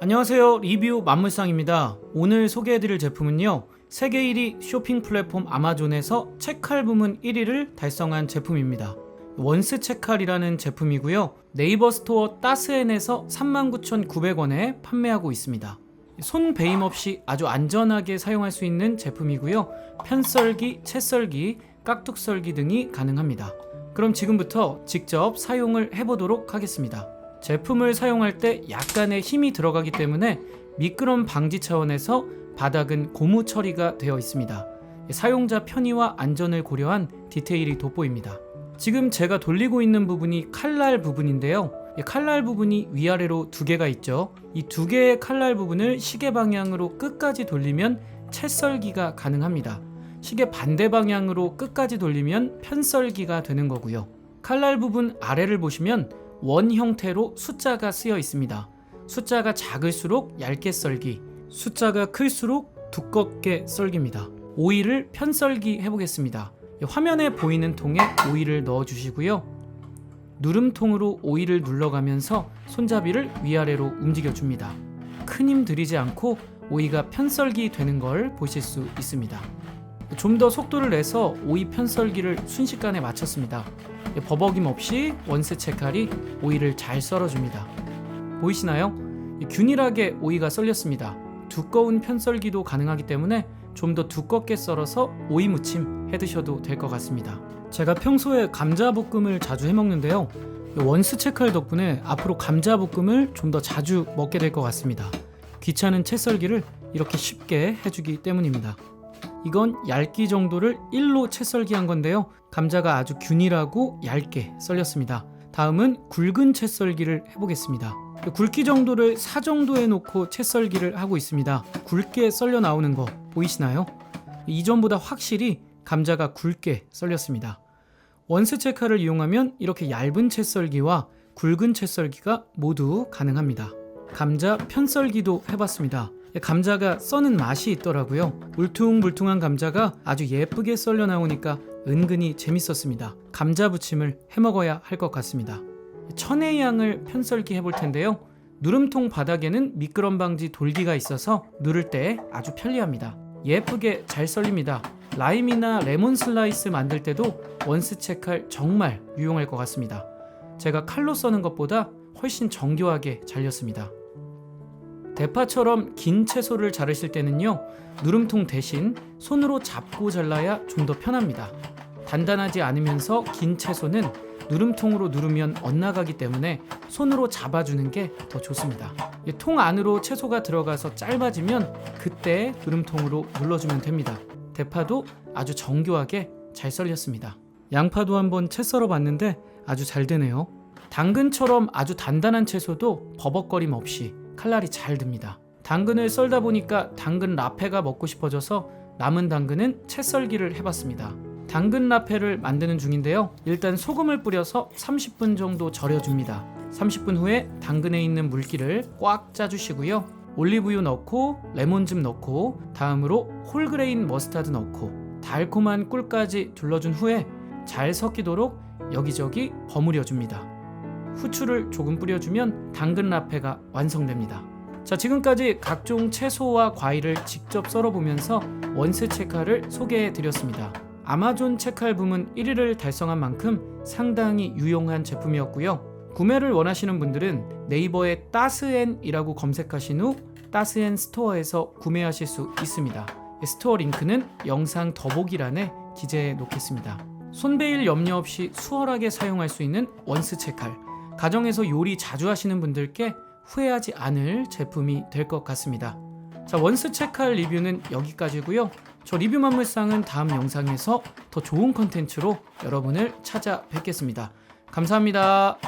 안녕하세요. 리뷰 만물상입니다. 오늘 소개해드릴 제품은요. 세계 1위 쇼핑 플랫폼 아마존에서 책할 부문 1위를 달성한 제품입니다. 원스 책할이라는 제품이고요. 네이버 스토어 따스엔에서 39,900원에 판매하고 있습니다. 손 베임 없이 아주 안전하게 사용할 수 있는 제품이고요. 편썰기, 채썰기, 깍둑썰기 등이 가능합니다. 그럼 지금부터 직접 사용을 해보도록 하겠습니다. 제품을 사용할 때 약간의 힘이 들어가기 때문에 미끄럼 방지 차원에서 바닥은 고무 처리가 되어 있습니다. 사용자 편의와 안전을 고려한 디테일이 돋보입니다. 지금 제가 돌리고 있는 부분이 칼날 부분인데요. 이 칼날 부분이 위아래로 두 개가 있죠. 이 두 개의 칼날 부분을 시계 방향으로 끝까지 돌리면 채썰기가 가능합니다. 시계 반대 방향으로 끝까지 돌리면 편썰기가 되는 거고요. 칼날 부분 아래를 보시면 원 형태로 숫자가 쓰여 있습니다. 숫자가 작을수록 얇게 썰기, 숫자가 클수록 두껍게 썰기입니다. 오일을 편썰기 해보겠습니다. 화면에 보이는 통에 오일을 넣어 주시고요. 누름통으로 오일을 눌러가면서 손잡이를 위아래로 움직여 줍니다. 큰 힘 들이지 않고 오이가 편썰기 되는 걸 보실 수 있습니다. 좀 더 속도를 내서 오이 편썰기를 순식간에 마쳤습니다. 버벅임 없이 원스 채칼이 오이를 잘 썰어줍니다. 보이시나요? 균일하게 오이가 썰렸습니다. 두꺼운 편썰기도 가능하기 때문에 좀 더 두껍게 썰어서 오이 무침 해 드셔도 될 것 같습니다. 제가 평소에 감자 볶음을 자주 해 먹는데요. 원스 채칼 덕분에 앞으로 감자 볶음을 좀 더 자주 먹게 될 것 같습니다. 귀찮은 채 썰기를 이렇게 쉽게 해주기 때문입니다. 이건 얇기 정도를 1로 채 썰기 한 건데요. 감자가 아주 균일하고 얇게 썰렸습니다. 다음은 굵은 채 썰기를 해보겠습니다. 굵기 정도를 4 정도에 놓고 채 썰기를 하고 있습니다. 굵게 썰려 나오는 거 보이시나요? 이전보다 확실히 감자가 굵게 썰렸습니다. 원스 채칼을 이용하면 이렇게 얇은 채 썰기와 굵은 채 썰기가 모두 가능합니다. 감자 편썰기도 해봤습니다. 감자가 써는 맛이 있더라고요. 울퉁불퉁한 감자가 아주 예쁘게 썰려 나오니까 은근히 재밌었습니다. 감자 부침을 해 먹어야 할 것 같습니다. 천의 양을 편썰기 해볼 텐데요. 누름통 바닥에는 미끄럼 방지 돌기가 있어서 누를 때 아주 편리합니다. 예쁘게 잘 썰립니다. 라임이나 레몬 슬라이스 만들 때도 원스 채칼 정말 유용할 것 같습니다. 제가 칼로 써는 것보다 훨씬 정교하게 잘렸습니다. 대파처럼 긴 채소를 자르실 때는요, 누름통 대신 손으로 잡고 잘라야 좀 더 편합니다. 단단하지 않으면서 긴 채소는 누름통으로 누르면 엇나가기 때문에 손으로 잡아주는 게 더 좋습니다. 이통 안으로 채소가 들어가서 짧아지면 그때 누름통으로 눌러주면 됩니다. 대파도 아주 정교하게 잘 썰렸습니다. 양파도 한번 채 썰어 봤는데 아주 잘 되네요. 당근처럼 아주 단단한 채소도 버벅거림 없이 칼날이 잘 듭니다. 당근을 썰다 보니까 당근 라페가 먹고 싶어져서 남은 당근은 채 썰기를 해봤습니다. 당근 라페를 만드는 중인데요. 일단 소금을 뿌려서 30분 정도 절여줍니다. 30분 후에 당근에 있는 물기를 꽉 짜주시고요. 올리브유 넣고 레몬즙 넣고 다음으로 홀그레인 머스타드 넣고 달콤한 꿀까지 둘러준 후에 잘 섞이도록 여기저기 버무려 줍니다. 후추를 조금 뿌려주면 당근 라페가 완성됩니다. 자, 지금까지 각종 채소와 과일을 직접 썰어보면서 원스 채칼을 소개해 드렸습니다. 아마존 채칼 부문 1위를 달성한 만큼 상당히 유용한 제품이었고요. 구매를 원하시는 분들은 네이버에 따스엔이라고 검색하신 후 따스엔 스토어에서 구매하실 수 있습니다. 스토어 링크는 영상 더보기란에 기재해 놓겠습니다. 손베일 염려 없이 수월하게 사용할 수 있는 원스 채칼. 가정에서 요리 자주 하시는 분들께 후회하지 않을 제품이 될 것 같습니다. 자, 원스 체칼 리뷰는 여기까지고요. 저 리뷰 만물상은 다음 영상에서 더 좋은 컨텐츠로 여러분을 찾아뵙겠습니다. 감사합니다.